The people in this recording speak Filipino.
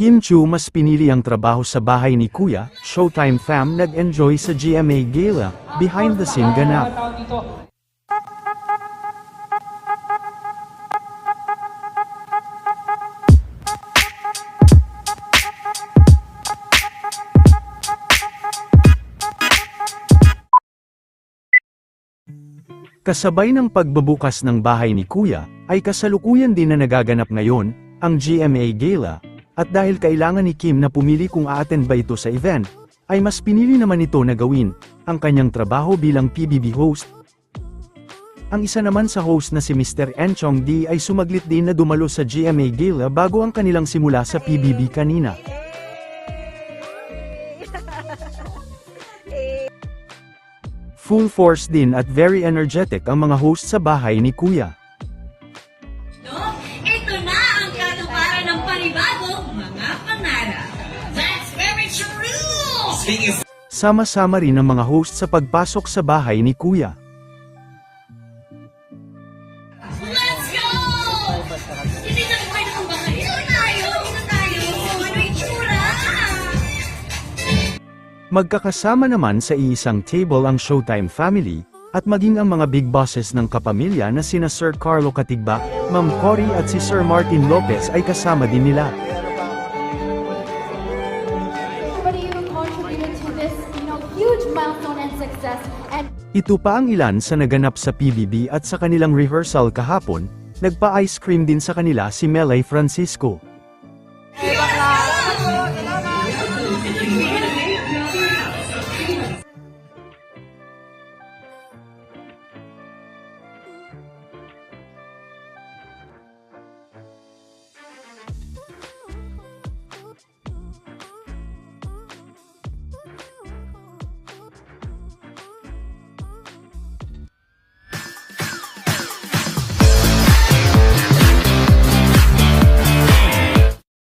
Kim Chu mas pinili ang trabaho sa bahay ni Kuya, Showtime fam nag-enjoy sa GMA Gala, behind the scene ganap. Kasabay ng pagbabukas ng bahay ni Kuya, ay kasalukuyan din na nagaganap ngayon, ang GMA Gala, at dahil kailangan ni Kim na pumili kung a-attend ba ito sa event, ay mas pinili naman ito na gawin, ang kanyang trabaho bilang PBB host. Ang isa naman sa host na si Mr. Enchong D ay sumaglit din na dumalo sa GMA Gala bago ang kanilang simula sa PBB kanina. Full force din at very energetic ang mga host sa bahay ni Kuya. Sama-sama rin ang mga host sa pagpasok sa bahay ni Kuya. Let's go! Hindi na baka dito tayo, tayo. Ano yung tsura? Magkakasama naman sa iisang table ang Showtime family, at maging ang mga big bosses ng kapamilya na sina Sir Carlo Katigba, Ma'am Cory at si Sir Martin Lopez ay kasama din nila. This, you know, huge milestone and success. And Ito pa ang ilan sa naganap sa PBB at sa kanilang rehearsal kahapon, nagpa-ice cream din sa kanila si Melay Francisco.